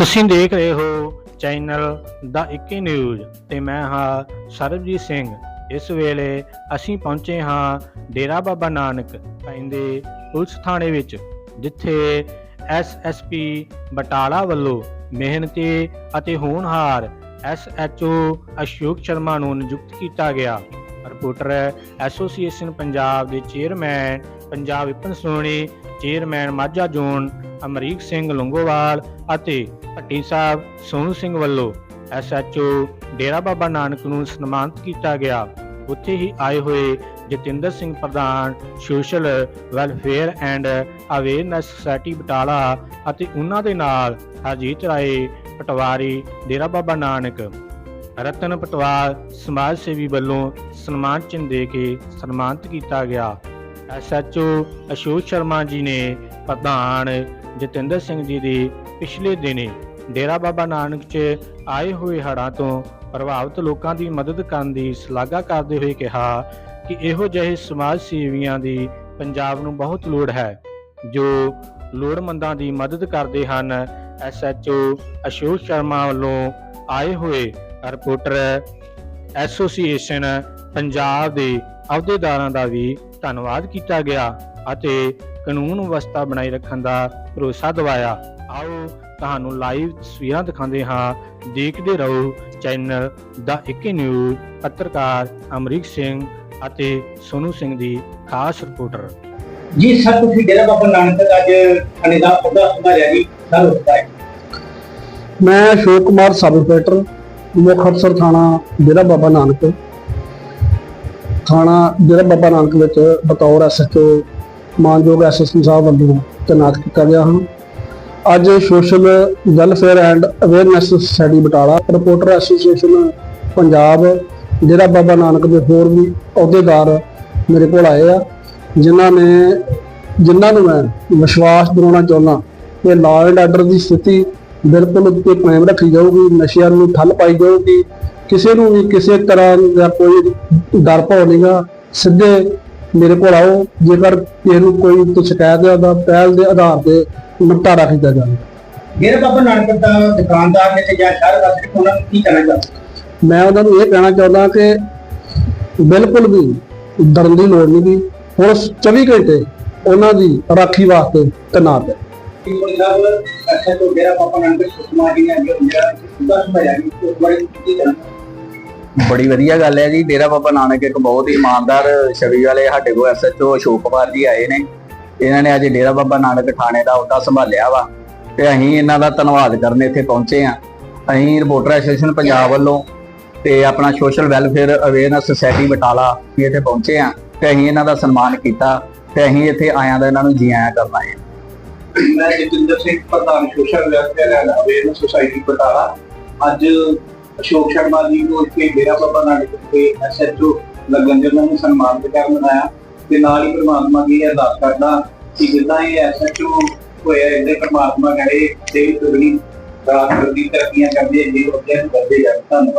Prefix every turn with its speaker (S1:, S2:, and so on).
S1: ਤੁਸੀਂ ਦੇਖ ਰਹੇ ਹੋ ਚੈਨਲ ਦਾ ਇੱਕੀ ਨਿਊਜ਼ ਤੇ ਮੈਂ ਹਾਂ ਸਰਬਜੀਤ ਸਿੰਘ। ਇਸ ਵੇਲੇ ਅਸੀਂ ਪਹੁੰਚੇ ਹਾਂ ਡੇਰਾ ਬਾਬਾ ਨਾਨਕ ਪੈਂਦੇ ਪੁਲਿਸ ਥਾਣੇ ਵਿੱਚ, ਜਿੱਥੇ ਐਸਐਸਪੀ ਬਟਾਲਾ ਵੱਲੋਂ ਮਿਹਨਤੀ ਅਤੇ ਹੋਣਹਾਰ ਐਸਐਚਓ ਅਸ਼ੋਕ ਸ਼ਰਮਾ ਨੂੰ ਨਿਯੁਕਤ ਕੀਤਾ ਗਿਆ। ਰਿਪੋਰਟਰ ਐਸੋਸੀਏਸ਼ਨ ਪੰਜਾਬ ਦੇ chairman, Punjab Vipan Soni chairman Majha zone Amrik Singh Langowal ਅਤੇ ਭੱਟੀ ਸਾਹਿਬ ਸੋਨੂ ਸਿੰਘ ਵੱਲੋਂ ਐਸਐਚਓ ਡੇਰਾ ਬਾਬਾ ਨਾਨਕ ਨੂੰ ਸਨਮਾਨਿਤ ਕੀਤਾ ਗਿਆ। ਉੱਥੇ ਹੀ ਆਏ ਹੋਏ ਜਤਿੰਦਰ ਸਿੰਘ ਪ੍ਰਧਾਨ, social welfare and awareness society Batala ਅਤੇ ਉਹਨਾਂ ਦੇ ਨਾਲ ਹਰਜੀਤ ਰਾਏ ਪਟਵਾਰੀ, ਡੇਰਾ ਬਾਬਾ ਨਾਨਕ। ਰਤਨ ਪਟਵਾਰ ਸਮਾਜ ਸੇਵੀ ਵੱਲੋਂ ਸਨਮਾਨ ਚਿੰਨ੍ਹ ਦੇ ਕੇ ਸਨਮਾਨਿਤ ਕੀਤਾ ਗਿਆ। ਐਸਐਚਓ ਅਸ਼ੋਕ ਸ਼ਰਮਾ ਜੀ ਨੇ ਪ੍ਰਧਾਨ ਜਤਿੰਦਰ ਸਿੰਘ ਜੀ ਦੀ ਪਿਛਲੇ ਦਿਨੇ ਡੇਰਾ ਬਾਬਾ ਨਾਨਕ 'ਚ ਆਏ ਹੋਏ ਹੜ੍ਹਾਂ ਤੋਂ ਪ੍ਰਭਾਵਿਤ ਲੋਕਾਂ ਦੀ ਮਦਦ ਕਰਨ ਦੀ ਸ਼ਲਾਘਾ ਕਰਦੇ ਹੋਏ ਕਿਹਾ ਕਿ ਇਹੋ ਜਿਹੇ ਸਮਾਜ ਸੇਵੀਆਂ ਦੀ ਪੰਜਾਬ ਨੂੰ ਬਹੁਤ ਲੋੜ ਹੈ, ਜੋ ਲੋੜਮੰਦਾਂ ਦੀ ਮਦਦ ਕਰਦੇ ਹਨ। ਐਸਐਚਓ ਅਸ਼ੋਕ ਸ਼ਰਮਾ ਵੱਲੋਂ ਆਏ ਹੋਏ ਰਿਪੋਰਟਰ ਐਸੋਸੀਏਸ਼ਨ ਪੰਜਾਬ ਦੇ ਅਹੁਦੇਦਾਰਾਂ ਦਾ ਵੀ ਧੰਨਵਾਦ ਕੀਤਾ ਗਿਆ ਅਤੇ ਕਾਨੂੰਨ ਵਿਵਸਥਾ ਬਣਾਈ ਰੱਖਣ ਦਾ ਭਰੋਸਾ ਦਿਵਾਇਆ। ਆਓ ਤੁਹਾਨੂੰ ਲਾਈਵ ਤਸਵੀਰਾਂ ਦਿਖਾਉਂਦੇ ਹਾਂ। ਦੇਖਦੇ ਰਹੋ ਚੈਨਲ ਦਾ ਇੱਕੀ ਨਿਊਜ਼ ਪੱਤਰਕਾਰ ਅਮਰੀਕ ਸਿੰਘ ਅਤੇ ਸੋਨੂ ਸਿੰਘ ਦੀ ਖਾਸ ਰਿਪੋਰਟਰ।
S2: ਜੀ ਸਰ ਤੁਸੀਂ ਡੇਰਾ ਬਾਬਾ ਨਾਨਕ ਅੱਜ ਥਾਣੇ ਦਾ ਅਹੁਦਾ ਸੰਭਾਲਿਆ ਜੀ। ਸਰ ਹੁੰਦਾ ਹੈ।
S3: ਮੈਂ ਅਸ਼ੋਕ ਕੁਮਾਰ ਸਬ ਇੰਸਪੈਕਟਰ ਮੁੱਖ ਅਫਸਰ ਥਾਣਾ ਡੇਰਾ ਬਾਬਾ ਨਾਨਕ। ਥਾਣਾ ਜਿਹੜਾ ਬਾਬਾ ਨਾਨਕ ਵਿੱਚ ਬਤੌਰ ਐਸਐਚਓ ਮਾਨਯੋਗ ਐਸਐਸਪੀ ਸਾਹਿਬ ਵੱਲੋਂ ਤੈਨਾਤ ਕੀਤਾ ਗਿਆ ਹਾਂ। ਅੱਜ social welfare and awareness society Batala reporter association Punjab ਜਿਹੜਾ ਬਾਬਾ ਨਾਨਕ ਦੇ ਹੋਰ ਵੀ ਅਹੁਦੇਦਾਰ ਮੇਰੇ ਕੋਲ ਆਏ ਆ, ਜਿਨ੍ਹਾਂ ਨੇ ਜਿਨ੍ਹਾਂ ਨੂੰ ਮੈਂ ਵਿਸ਼ਵਾਸ ਦਿਵਾਉਣਾ ਚਾਹੁੰਦਾ ਕਿ ਲਾਅ ਐਂਡ ਆਰਡਰ ਦੀ ਸਥਿਤੀ ਬਿਲਕੁਲ ਉੱਤੇ ਕਾਇਮ ਰੱਖੀ ਜਾਊਗੀ, ਨਸ਼ਿਆਂ ਨੂੰ ਠੱਲ ਪਾਈ ਜਾਊਗੀ ਕਿਸੇ ਨੂੰ ਵੀ ਕਿਸੇ ਤਰ੍ਹਾਂ ਦਾ ਕੋਈ ਡਰ ਭੌ ਨਹੀਂਗਾ ਸਿੱਧੇ ਮੇਰੇ ਕੋਲ ਆਓ ਜੇਕਰ ਕਿਸੇ ਨੂੰ ਕੋਈ ਤੋਂ ਸ਼ਿਕਾਇਤ ਹੈ ਤਾਂ ਪਹਿਲ ਦੇ ਆਧਾਰ ਤੇ ਨਿਪਟਾਰਾ ਕੀਤਾ ਜਾਵੇ।
S2: ਡੇਰਾ ਬਾਬਾ ਨਾਨਕ ਦਾ ਦੁਕਾਨਦਾਰ ਨੇ ਤੇ ਜਾਂ ਸ਼ਹਿਰ ਵਾਸੀ ਉਹਨਾਂ ਨੂੰ ਕੀ ਕਹਿਣਾ ਚਾਹੁੰਦੇ
S3: ਮੈਂ ਉਹਨਾਂ ਨੂੰ ਇਹ ਕਹਿਣਾ ਚਾਹੁੰਦਾ ਕਿ ਬਿਲਕੁਲ ਵੀ ਡਰਨ ਦੀ ਲੋੜ ਨਹੀਂ ਗੀ। ਪੁਲਿਸ 24 ਘੰਟੇ ਉਹਨਾਂ ਦੀ ਰਾਖੀ ਵਾਸਤੇ ਤੈਨਾਤ ਹੈ।
S2: ਅੱਛਾ ਤੋਂ ਡੇਰਾ ਬਾਬਾ ਨਾਨਕ ਸੁਸ਼ਮਾ ਜੀ ਨੇ ਜਿਹੜਾ ਅਹੁਦਾ ਸੰਭਾਲਿਆ ਜੀ ਉਸ ਬਾਰੇ ਕੀ ਕਹਿਣਾ
S4: ਬੜੀ ਵਧੀਆ ਗੱਲ ਹੈ ਜੀ। ਡੇਰਾ ਬਾਬਾ ਨਾਨਕ ਇੱਕ ਬਹੁਤ ਹੀ ਇਮਾਨਦਾਰ ਛਵੀ ਵਾਲੇ ਸਾਡੇ ਕੋਲ ਐਸਐਚਓ ਅਸ਼ੋਕ ਕੁਮਾਰ ਜੀ ਆਏ ਨੇ। ਇਹਨਾਂ ਨੇ ਅੱਜ ਡੇਰਾ ਬਾਬਾ ਨਾਨਕ ਥਾਣੇ ਦਾ ਅਹੁਦਾ ਸੰਭਾਲਿਆ ਵਾ ਤੇ ਅਸੀਂ ਇਹਨਾਂ ਦਾ ਧੰਨਵਾਦ ਕਰਨ ਇੱਥੇ ਪਹੁੰਚੇ ਆ ਅਸੀਂ ਰਿਪੋਰਟਰ ਐਸੋਸੀਏਸ਼ਨ ਪੰਜਾਬ ਵੱਲੋਂ ਤੇ ਆਪਣਾ social welfare awareness society Batala ਵੀ ਇੱਥੇ ਪਹੁੰਚੇ ਆ ਤੇ ਅਸੀਂ ਇਹਨਾਂ ਦਾ ਸਨਮਾਨ ਕੀਤਾ ਤੇ ਅਸੀਂ ਇੱਥੇ ਆਇਆਂ ਦਾ ਇਹਨਾਂ ਨੂੰ ਜੀ ਆਇਆਂ ਕਰਨਾ ਹੈ।
S2: ਮੈਂ ਜਤਿੰਦਰ ਸਿੰਘ ਪ੍ਰਧਾਨ social welfare and awareness society Batala. ਅੱਜ ਅਸ਼ੋਕ ਸ਼ਰਮਾ ਜੀ ਨੂੰ ਇੱਥੇ ਡੇਰਾ ਬਾਬਾ ਨਾਨਕ ਦੇ ਐਸਐਚਓ ਲੱਗਣ ਦੇ ਉਹਨਾਂ ਨੂੰ ਸਨਮਾਨਿਤ ਕਰਨ ਆਇਆ ਤੇ ਨਾਲ ਹੀ ਪ੍ਰਮਾਤਮਾ ਦੀ ਅਰਦਾਸ ਕਰਦਾ ਕਿ ਜਿੱਦਾਂ ਇਹ ਐਸਐਚਓ ਹੋਇਆ, ਇਹਦੇ ਪ੍ਰਮਾਤਮਾ ਕਰੇ ਤੇ ਦੁਗਣੀ ਰਾਤ ਦੀ ਤਰੱਕੀਆਂ ਕਰਦੇ ਜੀ ਉਹ ਕਰਦੇ ਜਾਣ ਧੰਨਵਾਦ।